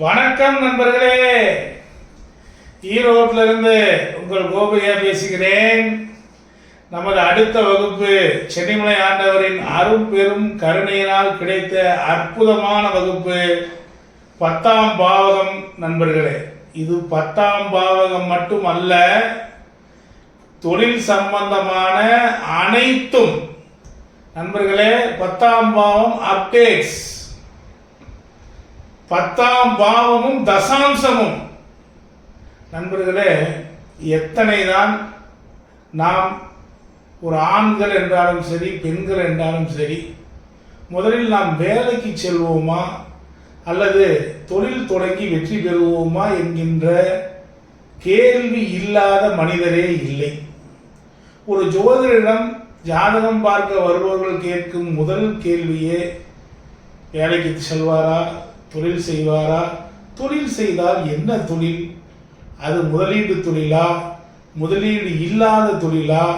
வணக்கம் நண்பர்களே. ஈரோட்டில் இருந்து உங்கள் கோபையா பேசுகிறேன். நமது அடுத்த வகுப்பு சென்னிமலை ஆண்டவரின் அரும் பெரும் கருணையினால் கிடைத்த அற்புதமான வகுப்பு பத்தாம் பாவகம் நண்பர்களே. இது பத்தாம் பாவகம் மட்டும் அல்ல தொழில் சம்பந்தமான அனைத்தும். நண்பர்களே பத்தாம் பாவம் அப்டேட்ஸ் பத்தாம் பாவமும் தசாம்சமும். நண்பர்களே எத்தனை தான் நாம் ஒரு ஆண்கள் என்றாலும் சரி பெண்கள் என்றாலும் சரி முதலில் நாம் வேலைக்கு செல்வோமா அல்லது தொழில் தொடங்கி வெற்றி பெறுவோமா என்கின்ற கேள்வி இல்லாத மனிதரே இல்லை. ஒரு ஜோதிடரிடம் ஜாதகம் பார்க்க வருபவர்கள் கேட்கும் முதல் கேள்வியே வேலைக்கு செல்வாரா? தொழில் செய்வாரா? தொழில் செய்தால் என்ன தொழில்? அது முதலீடு தொழிலா? முதலீடு இல்லாத தொழிலா?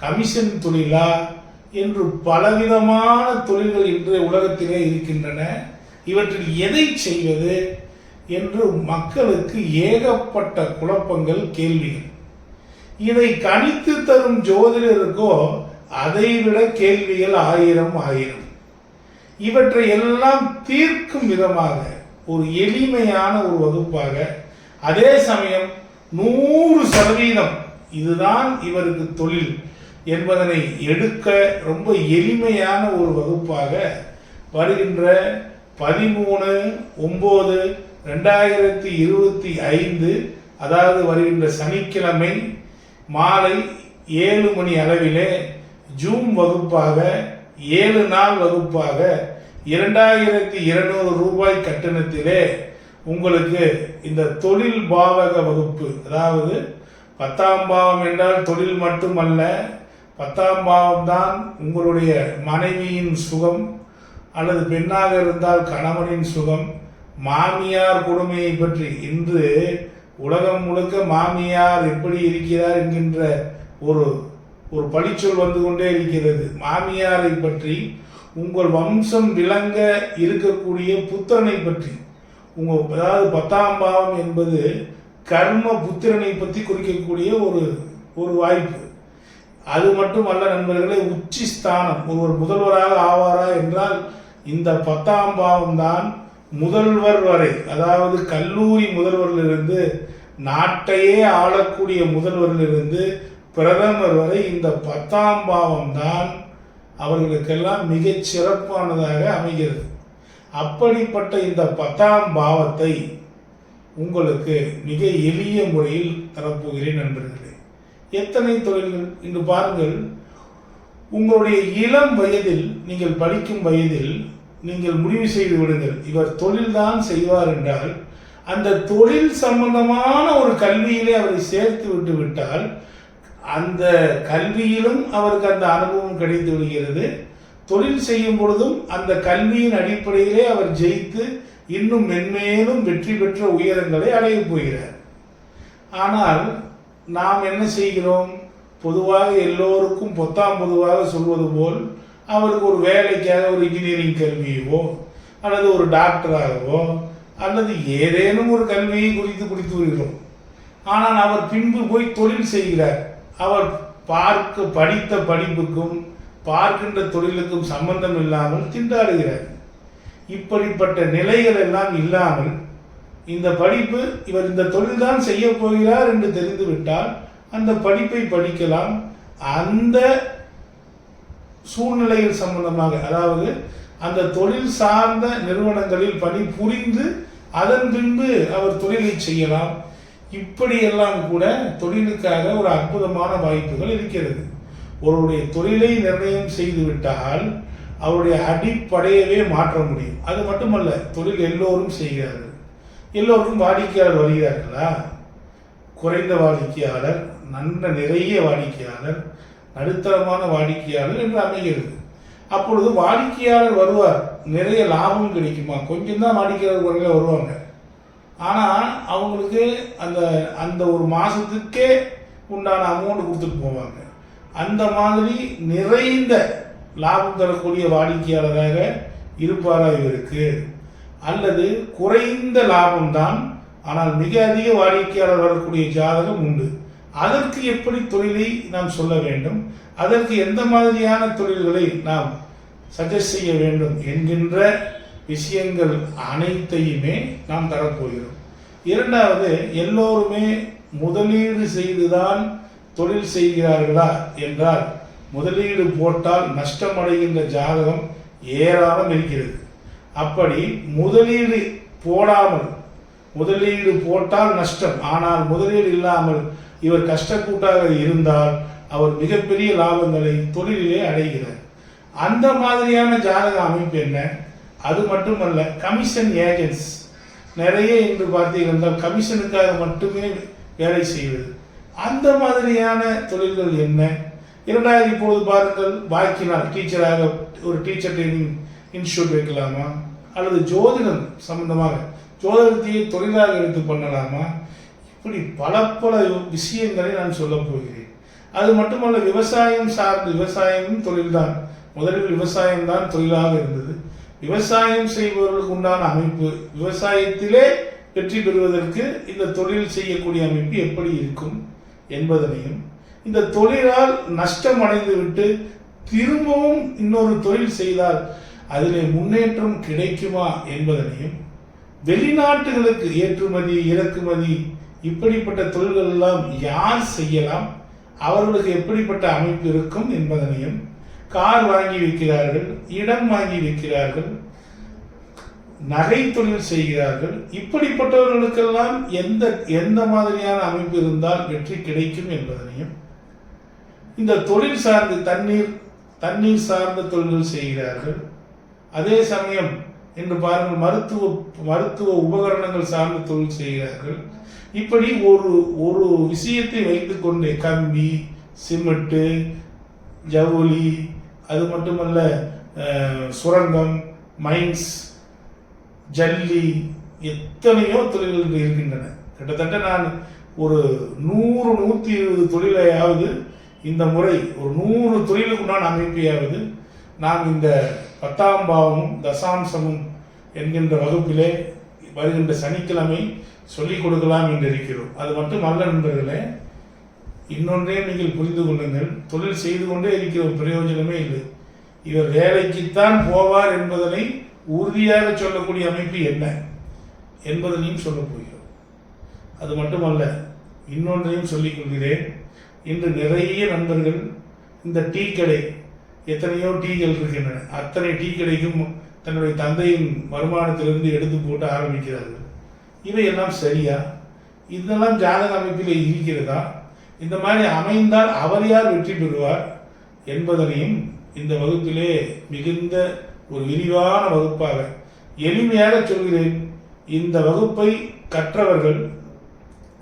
கமிஷன் தொழிலா? என்று பலவிதமான தொழில்கள் இன்றைய உலகத்திலே இருக்கின்றன. இவற்றில் எதை செய்வது என்று மக்களுக்கு ஏகப்பட்ட குழப்பங்கள் கேள்விகள். இதை கணித்து தரும் ஜோதிடருக்கோ அதைவிட கேள்விகள் ஆயிரம் ஆயிரம். இவற்றை எல்லாம் தீர்க்கும் விதமாக ஒரு எளிமையான ஒரு வகுப்பாக அதே சமயம் நூறு சதவீதம் இதுதான் இவருக்கு தொழில் என்பதனை எடுக்க ரொம்ப எளிமையான ஒரு வகுப்பாக வருகின்ற பதிமூணு ஒம்பது ரெண்டாயிரத்தி இருபத்தி ஐந்து அதாவது வருகின்ற சனிக்கிழமை மாலை ஏழு மணி அளவிலே ஜூம் வகுப்பாக ஏழு நாள் வகுப்பாக இரண்டாயிரத்தி இருநூறு ரூபாய் கட்டணத்திலே உங்களுக்கு இந்த தொழில் பாவக வகுப்பு அதாவது பத்தாம் பாவம் என்றால் தொழில் மட்டுமல்ல பத்தாம் பாவம் தான் உங்களுடைய மனைவியின் சுகம் அல்லது பெண்ணாக இருந்தால் கணவனின் சுகம் மாமியார் கொடுமையை பற்றி. இன்று உலகம் முழுக்க மாமியார் எப்படி இருக்கிறார் என்கின்ற ஒரு ஒரு பழிச்சொல் வந்து கொண்டே இருக்கிறது. மாமியாரை பற்றி உங்கள் வம்சம் விளங்க இருக்கக்கூடிய புத்திரனை பற்றி. உங்கள் அதாவது பத்தாம் பாவம் என்பது கர்ம புத்திரனை பற்றி குறிக்கக்கூடிய ஒரு ஒரு வாய்ப்பு. அது மட்டுமல்ல நண்பர்களே உச்சி ஸ்தானம். ஒருவர் முதல்வராக ஆவாரா என்றால் இந்த பத்தாம் பாவம் தான் முதல்வர் வரை. அதாவது கல்லூரி முதல்வரிலிருந்து நாட்டையே ஆளக்கூடிய முதல்வரிலிருந்து பிரதமர் வரை இந்த பத்தாம் பாவம் தான் அவர்களுக்கெல்லாம் மிகச் சிறப்பானதாக அமைகிறது. அப்படிப்பட்ட இந்த பத்தாம் பாவத்தை உங்களுக்கு மிக எளிய முறையில் தரப்போகிறேன் நண்பர்களே. எத்தனை தொழில்கள்? இன்று பாருங்கள். உங்களுடைய இளம் வயதில் நீங்கள் படிக்கும் வயதில் நீங்கள் முடிவு செய்து விடுங்கள். இவர் தொழில்தான் செய்வார் என்றால் அந்த தொழில் சம்பந்தமான ஒரு கல்வியிலே அவரை சேர்த்து விட்டு விட்டால் அந்த கல்வியிலும் அவருக்கு அந்த அனுபவம் கிடைத்து விடுகிறது. தொழில் செய்யும் பொழுதும் அந்த கல்வியின் அடிப்படையிலே அவர் ஜெயித்து இன்னும் மென்மேலும் வெற்றி பெற்ற உயரங்களை அடையப் போகிறார். ஆனால் நாம் என்ன செய்கிறோம்? பொதுவாக எல்லோருக்கும் பொத்தாம் பொதுவாக சொல்வது போல் அவருக்கு ஒரு வேலைக்காக ஒரு இன்ஜினியரிங் கல்வியவோ அல்லது ஒரு டாக்டராகவோ அல்லது ஏதேனும் ஒரு கல்வியை குறித்து குறித்து வருகிறோம். ஆனால் அவர் பின்பு போய் தொழில் செய்கிறார். அவர் பார்க்க படித்த படிப்புக்கும் பார்க்கின்ற தொழிலுக்கும் சம்பந்தம் இல்லாமல் திண்டாடுகிறார். இப்படிப்பட்ட நிலைகள் எல்லாம் இல்லாமல் இந்த படிப்பு இவர் இந்த தொழில்தான் செய்ய போகிறார் என்று தெரிந்துவிட்டால் அந்த படிப்பை படிக்கலாம். அந்த சூழ்நிலைகள் சம்பந்தமாக அதாவது அந்த தொழில் சார்ந்த நிறுவனங்களில் பணி புரிந்து அதன் பின்பு அவர் தொழிலை செய்யலாம். இப்படியெல்லாம் கூட தொழிலுக்காக ஒரு அற்புதமான வாய்ப்புகள் இருக்கிறது. ஒருவருடைய தொழிலை நிர்ணயம் செய்து விட்டால் அவருடைய அடிப்படையவே மாற்ற முடியும். அது மட்டுமல்ல தொழில் எல்லோரும் செய்கிறார்கள். எல்லோருக்கும் வாடிக்கையாளர் வருகிறார்களா? குறைந்த வாடிக்கையாளர் நல்ல நிறைய வாடிக்கையாளர் நடுத்தரமான வாடிக்கையாளர் என்று அமைகிறது. அப்பொழுது வாடிக்கையாளர் வருவார். நிறைய லாபம் கிடைக்குமா? கொஞ்சம் தான் வாடிக்கையாளர் வருவாங்க. ஆனால் அவங்களுக்கு அந்த அந்த ஒரு மாதத்துக்கே உண்டான அமௌண்ட் கொடுத்துட்டு போவாங்க. அந்த மாதிரி நிறைந்த லாபம் தரக்கூடிய வாடிக்கையாளராக இருப்பாரா இவருக்கு? அல்லது குறைந்த லாபம்தான் ஆனால் மிக அதிக வாடிக்கையாளர் வரக்கூடிய ஜாதகம் உண்டு. அதற்கு எப்படி தொழிலை நாம் சொல்ல வேண்டும்? அதற்கு எந்த மாதிரியான தொழில்களை நாம் சஜஸ்ட் செய்ய வேண்டும் என்கின்ற விஷயங்கள் அனைத்தையுமே நாம் தரப்போகிறோம். இரண்டாவது எல்லோருமே முதலீடு செய்துதான் தொழில் செய்கிறார்களா என்றால் முதலீடு போட்டால் நஷ்டமடைகின்ற ஜாதகம் ஏராளம் இருக்கிறது. அப்படி முதலீடு போடாமல் முதலீடு போட்டால் நஷ்டம் ஆனால் முதலீடு இல்லாமல் இவர் கஷ்டக்கூட்டாக இருந்தால் அவர் மிகப்பெரிய லாபங்களை தொழிலிலே அடைகிறார். அந்த மாதிரியான ஜாதக அமைப்பு என்ன? அது மட்டுமல்ல கமிஷன் ஏஜென்ட்ஸ் நிறைய என்று பார்த்தீர்கள் கமிஷனுக்காக மட்டுமே வேலை செய்வது. அந்த மாதிரியான தொழில்கள் என்ன? இரண்டாயிரம் இப்போது பாருங்கள் பாக்கினால் டீச்சராக ஒரு டீச்சர் ட்ரைனிங் இன்ஸ்டியூட் வைக்கலாமா? அல்லது ஜோதிடம் சம்பந்தமாக ஜோதிடத்தையே தொழிலாக எடுத்து பண்ணலாமா இப்படி பல பல விஷயங்களை நான் சொல்ல போகிறேன். அது மட்டுமல்ல விவசாயம் சார்ந்த விவசாயமும் தொழில்தான். முதலில் விவசாயம் தான் தொழிலாக இருந்தது. விவசாயம் செய்பவர்களுக்கு உண்டான அமைப்பு விவசாயத்திலே வெற்றி பெறுவதற்கு இந்த தொழில் செய்யக்கூடிய அமைப்பு எப்படி இருக்கும் என்பதனையும் இந்த தொழிலால் நஷ்டம் அடைந்துவிட்டு திரும்பவும் இன்னொரு தொழில் செய்தால் அதிலே முன்னேற்றம் கிடைக்குமா என்பதனையும் வெளிநாட்டுகளுக்கு ஏற்றுமதி இறக்குமதி இப்படிப்பட்ட தொழில்கள் எல்லாம் யார் செய்யலாம் அவர்களுக்கு எப்படிப்பட்ட அமைப்பு இருக்கும் என்பதனையும் கார் வாங்கி வைக்கிறார்கள் இடம் வாங்கி வைக்கிறார்கள் நகை தொழில் செய்கிறார்கள். இப்படிப்பட்டவர்களுக்கெல்லாம் எந்த எந்த மாதிரியான அமைப்பு இருந்தால் வெற்றி கிடைக்கும் என்பதனையும் இந்த தொழில் சார்ந்து தண்ணீர் தண்ணீர் சார்ந்த தொழில்கள் செய்கிறார்கள். அதே சமயம் என்று பாருங்கள் மருத்துவ மருத்துவ உபகரணங்கள் சார்ந்த தொழில் செய்கிறார்கள். இப்படி ஒரு ஒரு விஷயத்தை வைத்துக்கொண்டே கம்பி சிமெண்ட்டு ஜவுளி அது மட்டுமல்ல சுரங்கம் மைன்ஸ் ஜல்லி எத்தனையோ தொழில்கள் இருக்கின்றன. கிட்டத்தட்ட நான் ஒரு நூறு நூற்றி இருபது தொழிலையாவது இந்த முறை ஒரு நூறு தொழிலுக்குண்டான அமைப்பையாவது நாம் இந்த பத்தாம் பாவமும் தசாம்சமும் என்கின்ற வகுப்பிலே வருகின்ற சனிக்கிழமை சொல்லிக் கொடுக்கலாம் என்று இருக்கிறோம். அது மட்டுமல்ல நண்பர்களே இன்னொன்றே நீங்கள் புரிந்து கொள்ளுங்கள். தொழில் செய்து கொண்டே இருக்கிற ஒரு பிரயோஜனமே இல்லை. இவர் வேலைக்குத்தான் போவார் என்பதனை உறுதியாக சொல்லக்கூடிய அமைப்பு என்ன என்பதனையும் சொல்லப் போகிறோம் அது மட்டுமல்ல இன்னொன்றையும் சொல்லிக் கொள்கிறேன். இன்று நிறைய நண்பர்கள் இந்த டீ கடை எத்தனையோ டீகள் இருக்கின்றன. அத்தனை டீ கடைக்கும் தன்னுடைய தந்தையின் வருமானத்திலிருந்து எடுத்து போட்டு ஆரம்பிக்கிறார்கள். இவையெல்லாம் சரியா? இதெல்லாம் ஜாதக அமைப்பில் இருக்கிறதா? இந்த மாதிரி அமைந்தால் அவர் யார் வெற்றி பெறுவார் என்பதனையும் இந்த வகுப்பிலே மிகுந்த ஒரு விரிவான வகுப்பாக எளிமையாக சொல்கிறேன். இந்த வகுப்பை கற்றவர்கள்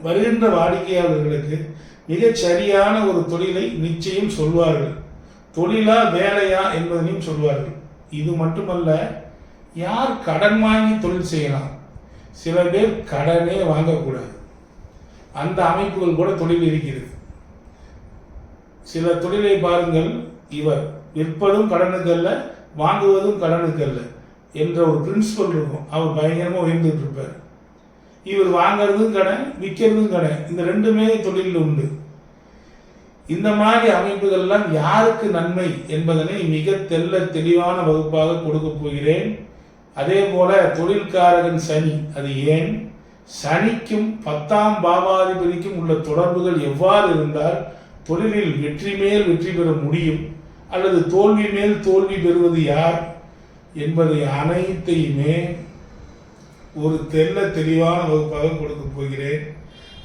வருகின்ற வாடிக்கையாளர்களுக்கு மிகச் சரியான ஒரு தொழிலை நிச்சயம் சொல்வார்கள். தொழிலா வேலையா என்பதனையும் சொல்வார்கள். இது மட்டுமல்ல யார் கடன் வாங்கி தொழில் செய்யலாம்? சில பேர் கடனே வாங்கக்கூடாது. அந்த அமைப்புகள் கூட தொழில் இருக்கிறது. சில தொழிலை பாருங்கள் இவர் விற்பதும் கடனுக்கு அல்ல வாங்குவதும் கடனுக்கு அல்ல என்ற ஒரு பிரின்சிபல் இருக்கும். அவர் பயங்கரமாக உயர்ந்துட்டு இருப்பார். இவர் வாங்குறதும் கடன் விற்கிறதும் கடன் இந்த ரெண்டுமே தொழிலில் உண்டு. இந்த மாதிரி அமைப்புகள்லாம் யாருக்கு நன்மை என்பதனை மிக தெல்ல தெளிவான வகுப்பாக கொடுக்க போகிறேன். அதே போல தொழில்காரகன் சனி அது ஏன்? சனிக்கும் பத்தாம் பாவாதிபதிக்கும் உள்ள தொடர்புகள் எவ்வாறு இருந்தால் தொழிலில் வெற்றி மேல் வெற்றி பெற முடியும் அல்லது தோல்வி மேல் தோல்வி பெறுவது யார் என்பதை அனைத்தையுமே ஒரு தெல்ல தெளிவான வகுப்பாக கொடுக்க போகிறேன்.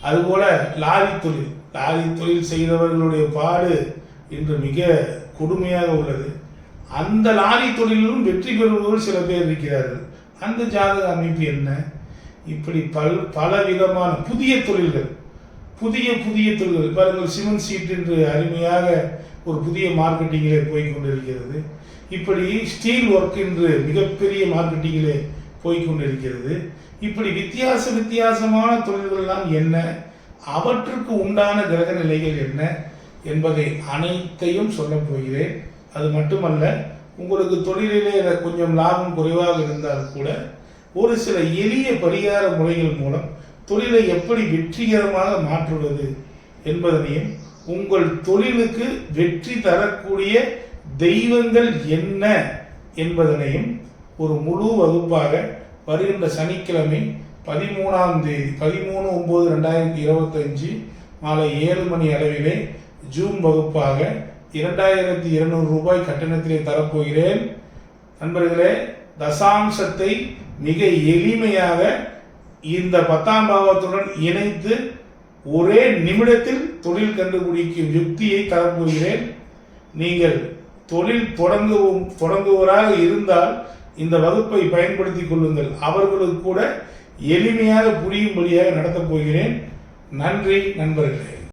அதுபோல லாரி தொழில். லாரி தொழில் செய்தவர்களுடைய பாடு இன்று மிக கொடுமையாக உள்ளது. அந்த லாரி தொழிலிலும் வெற்றி பெறுபவர்கள் சில பேர் இருக்கிறார்கள். அந்த ஜாதக அமைப்பு என்ன? இப்படி பல் பல விதமான புதிய தொழில்கள் புதிய புதிய தொழில்கள். பாருங்கள் சிமெண்ட் சீட் என்று அருமையாக ஒரு புதிய மார்க்கெட்டிங்கிலே போய் கொண்டிருக்கிறது. இப்படி ஸ்டீல் ஒர்க் என்று மிகப்பெரிய மார்க்கெட்டிங்கிலே போய் கொண்டிருக்கிறது. இப்படி வித்தியாச வித்தியாசமான தொழில்கள்லாம் என்ன? அவற்றுக்கு உண்டான கிரக நிலைகள் என்ன என்பதை அனைத்தையும் சொல்ல போகிறேன். அது மட்டுமல்ல உங்களுக்கு தொழிலிலே கொஞ்சம் லாபம் குறைவாக இருந்தால் கூட ஒரு சில எளிய பரிகார முறைகள் மூலம் தொழிலை எப்படி வெற்றிகரமாக மாற்றுவது என்பதனையும் உங்கள் தொழிலுக்கு வெற்றி தரக்கூடிய தெய்வங்கள் என்ன என்பதனையும் ஒரு முழு வகுப்பாக வருகின்ற சனிக்கிழமை பதிமூணாம் தேதி பதிமூணு ஒம்பது ரெண்டாயிரத்தி இருபத்தஞ்சு மாலை ஏழு மணி அளவிலே ஜூம் வகுப்பாக இரண்டாயிரத்தி இருநூறு ரூபாய் கட்டணத்திலே தரப்போகிறேன். நண்பர்களே தசாம்சத்தை மிக எளிமையாக இந்த பத்தாம் பாவத்துடன் இணைத்து ஒரே நிமிடத்தில் தொழில் கண்டுபிடிக்கும் யுக்தியை தரப்போகிறேன் நீங்கள் தொழில் தொடங்கவும் தொடங்குவராக இருந்தால் இந்த வகுப்பை பயன்படுத்திக் கொள்ளுங்கள். அவர்களுக்கு கூட எளிமையாக புரியும்படியாக நடத்தப் போகிறேன். நன்றி நண்பர்களே.